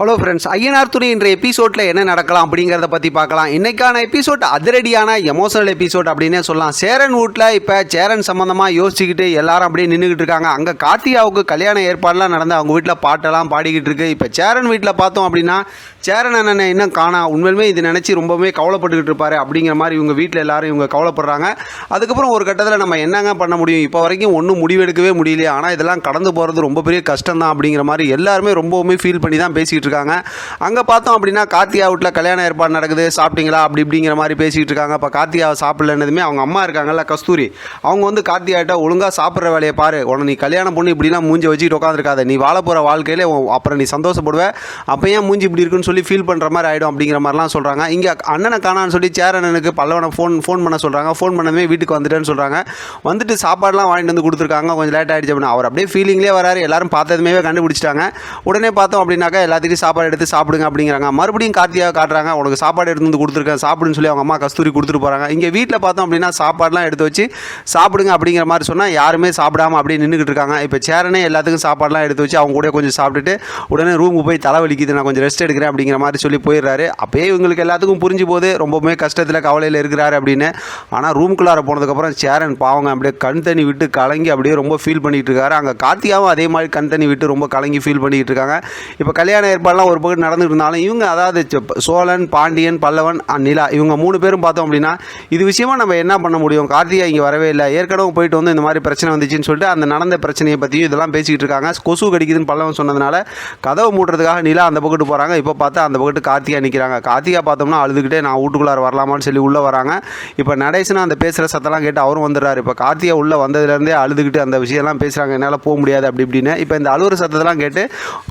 Hello friends Ayyanar துணை இன்றைய எபிசோடில் என்ன நடக்கலாம் அப்படிங்கிறத பற்றி பார்க்கலாம். இன்றைக்கான எபிசோட் அதிரடியான எமோஷனல் எபிசோட் அப்படின்னே சொல்லலாம். சேரன் வீட்டில் இப்போ சேரன் சம்மந்தமாக யோசிச்சுக்கிட்டு எல்லாரும் அப்படியே நின்றுக்கிட்டு இருக்காங்க. அங்கே கார்த்தியாவுக்கு கல்யாண ஏற்பாடெலாம் நடந்து அவங்க வீட்டில் பாட்டெல்லாம் பாடிக்கிட்டு இருக்கு. இப்போ சேரன் வீட்டில் பார்த்தோம் அப்படின்னா சேரன் அண்ணனை இன்னும் காணா உண்மையிலுமே இது நினச்சி ரொம்பவே கவலைப்பட்டுக்கிட்டு இருப்பாரு அப்படிங்கிற மாதிரி இவங்க வீட்டில் எல்லாரும் இவங்க கவலைப்படுறாங்க. அதுக்கப்புறம் ஒரு கட்டத்தில் நம்ம என்னங்க பண்ண முடியும்? இப்போ வரைக்கும் ஒன்றும் முடிவெடுக்கவே முடியலையே. ஆனால் இதெல்லாம் கடந்து போகிறது ரொம்ப பெரிய கஷ்டம் தான் அப்படிங்கிற மாதிரி எல்லாருமே ரொம்பவுமே ஃபீல் பண்ணி தான் பேசிக்கிட்டு இருக்காங்க அங்கே பார்த்தோம் அப்படின்னா கார்த்தியா வீட்டில் கல்யாண ஏற்பாடு நடக்குது. சாப்பிட்டீங்களா? அப்படி இப்படிங்கிற மாதிரி பேசிக்கிட்டு இருக்காங்க இப்போ கார்த்தியாவை சாப்பிடலன்னதுமே அவங்க அம்மா இருக்காங்கல்ல கஸ்தூரி. அவங்க வந்து கார்த்தியாட்ட ஒழுங்காக சாப்பிட்ற வேலையை பாரு. உன நீ கல்யாணம் பொண்ணு இப்படிலாம் மூஞ்சி வச்சுக்கிட்டு உட்காந்துருக்காத நீ வாழ போகிற வாழ்க்கையில அப்புறம் நீ சந்தோஷப்படுவ. அப்போ ஏன் மூஞ்சி இப்படி இருக்குன்னு சொல்லி ஃபீல் பண்ணுற மாதிரி ஆகிடும் அப்படிங்கிற மாதிரிலாம் சொல்கிறாங்க இங்கே அண்ணனை காணான்னு சொல்லி சேர் அண்ணனுக்கு பல்லவனை ஃபோன் ஃபோன் பண்ண சொல்கிறாங்க ஃபோன் பண்ணதுமே வீட்டுக்கு வந்துட்டேன்னு சொல்கிறாங்க வந்துட்டு சாப்பாடுலாம் வாங்கிட்டு வந்து கொடுத்துருக்காங்க. கொஞ்சம் லேட் ஆகிடுச்சு அப்படின்னா. அவர் அப்படியே ஃபீலிங்லேயே வராரு. எல்லாரும் பார்த்ததுமே கண்டுபிடிச்சிட்டாங்க. உடனே பார்த்தோம் அப்படின்னாக்கா எல்லாத்துக்கும் சாப்பாடு எடுத்து சாப்பிடுங்க அப்படிங்கிறாங்க. மறுபடியும் கார்த்தியாக காட்டுறாங்க உனக்கு சாப்பாடு எடுத்து வந்து கொடுத்துருக்கேன் சாப்பிடுன்னு சொல்லி அவங்க அம்மா கஸ்தூரி கொடுத்துட்டு போகிறாங்க இங்கே வீட்டில் பார்த்தோம் அப்படின்னா சாப்பாடுலாம் எடுத்து வச்சு சாப்பிடுங்க அப்படிங்கிற மாதிரி சொன்னால் யாருமே சாப்பிடாம அப்படியே நின்றுக்கிட்டு இருக்காங்க. இப்போ சேரனே எல்லாத்துக்கும் சாப்பாடுலாம் எடுத்து வச்சு அவங்க கூட கொஞ்சம் சாப்பிட்டுட்டு உடனே ரூமுக்கு போய் தலை வலிக்குது நான் கொஞ்சம் ரெஸ்ட் எடுக்கிறேன் அப்படிங்கிற மாதிரி சொல்லி போயிடுறாரு. அப்பயே இவங்களுக்கு எல்லாத்துக்கும் புரிஞ்சு போது ரொம்பவுமே கஷ்டத்தில் கவலையில் இருக்கிறாரு அப்படின்னு. ஆனால் ரூமுக்குள்ளார போனதுக்கப்புறம் சேரன் பாவங்க அப்படியே கண் தண்ணி விட்டு கலங்கி அப்படியே ரொம்ப ஃபீல் பண்ணிகிட்டு இருக்காரு. அங்கே கார்த்தியாவும் அதே மாதிரி கண் தண்ணி விட்டு ரொம்ப கலங்கி ஃபீல் பண்ணிகிட்டு இருக்காங்க. இப்போ கல்யாண ஏற்பாடுலாம் ஒரு பக்கம் நடந்துட்டு இருந்தாலும் இவங்க அதாவது சோழன் பாண்டியன் பல்லவன் நிலா இவங்க மூணு பேரும் பார்த்தோம் அப்படின்னா இது விஷயமா நம்ம என்ன பண்ண முடியும்? கார்த்திகா இங்கே வரவே இல்லை. ஏற்கனவே போயிட்டு வந்து இந்த மாதிரி பிரச்சனை வந்துச்சுன்னு சொல்லிட்டு அந்த நடந்த பிரச்சனையை பற்றியும் இதெல்லாம் பேசிக்கிட்டு இருக்காங்க. கொசு கடிக்குதுன்னு பல்லவன் சொன்னதுனால கதவை மூட்டுறதுக்காக நிலா அந்த பக்கத்து போகிறாங்க இப்போ பார்த்தா அந்த பக்கத்து கார்த்திகா நிற்கிறாங்க கார்த்திகா பார்த்தோம்னா அழுதுகிட்டே நான் வீட்டுக்குள்ளார வரலாமான்னு சொல்லி உள்ளே வராங்க. இப்போ நடேசனா அந்த பேசுகிற சத்தெல்லாம் கேட்டு அவரும் வந்துடுறாரு. இப்போ கார்த்திகா உள்ளே வந்ததுலேருந்தே அழுதுகிட்டு அந்த விஷயம்லாம் பேசுகிறாங்க என்னால் போக முடியாது அப்படி இப்படின்னு. இப்போ இந்த அழுவுற சத்தத்தெல்லாம் கேட்டு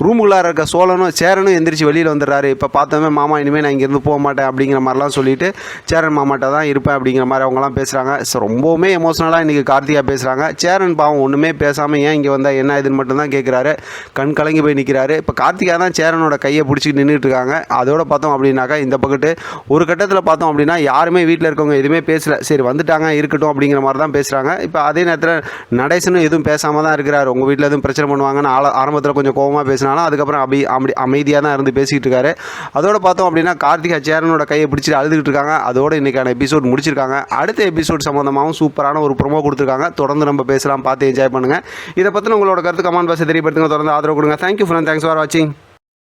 ரூமுக்குள்ளார இருக்க சோழனும் சேரனும் எந்திரிச்சு வெளியில் வந்துடுறாரு. இப்போ பார்த்தோமே மாமா இனிமேல் நான் இங்கேருந்து போக மாட்டேன் அப்படிங்கிற மாதிரிலாம் சொல்லிட்டு சேரன் மாமாட்ட தான் இருப்பேன் அப்படிங்கிற மாதிரி அவங்கலாம் பேசுகிறாங்க ஸோ ரொம்பவுமே எமோஷனலாக இன்றைக்கி கார்த்திகா பேசுகிறாங்க சேரன் பாவம் ஒன்றுமே பேசாமல் ஏன் இங்கே வந்தால் என்ன இதுன்னு மட்டும்தான் கேட்குறாரு கண் கலங்கி போய் நிற்கிறாரு இப்போ கார்த்திகா தான் சேரனோட கையை பிடிச்சி நின்றுட்டு இருக்காங்க. அதோட பார்த்தோம் அப்படின்னாக்கா இந்த பக்கத்து ஒரு கட்டத்தில் பார்த்தோம் அப்படின்னா யாருமே வீட்டில் இருக்கவங்க எதுவுமே பேசல. சரி வந்துட்டாங்க இருக்கட்டும் அப்படிங்கிற மாதிரி தான் பேசுகிறாங்க இப்போ அதே நேரத்தில் நடேசனும் எதுவும் பேசாமல் தான் இருக்கிறாரு. உங்கள் வீட்டில் எதுவும் பிரச்சனை பண்ணுவாங்கன்னு ஆரம்பத்தில் கொஞ்சம் கோவமாக பேசினாலும் அதுக்கப்புறம் அப்படி அப்படி அமைதியாக தான் இருந்து பேசிக்கிட்டு இருக்காரு அதோட பார்த்தோம் அப்படின்னா கார்த்திகா சேரனோட கையை பிடிச்சிட்டு அழுதுகிட்டு இருக்காங்க. அதோட இன்னைக்கான எபிசோட் முடிச்சிருக்காங்க. அடுத்த எபிசோட் சம்மந்தமாகவும் சூப்பரான ஒரு ப்ரோமோ கொடுத்துருக்காங்க. தொடர்ந்து நம்ம பேசலாம் பார்த்து என்ஜாய் பண்ணுங்கள் இதை பற்றின உங்களோட கருத்து கமெண்ட் பாக்ஸ் தெரியப்படுத்துங்க. தொடர்ந்து ஆதரவு கொடுங்க. தேங்க்யூ ஃப்ரெண்ட் தேங்க்ஸ் ஃபார் வாட்சிங்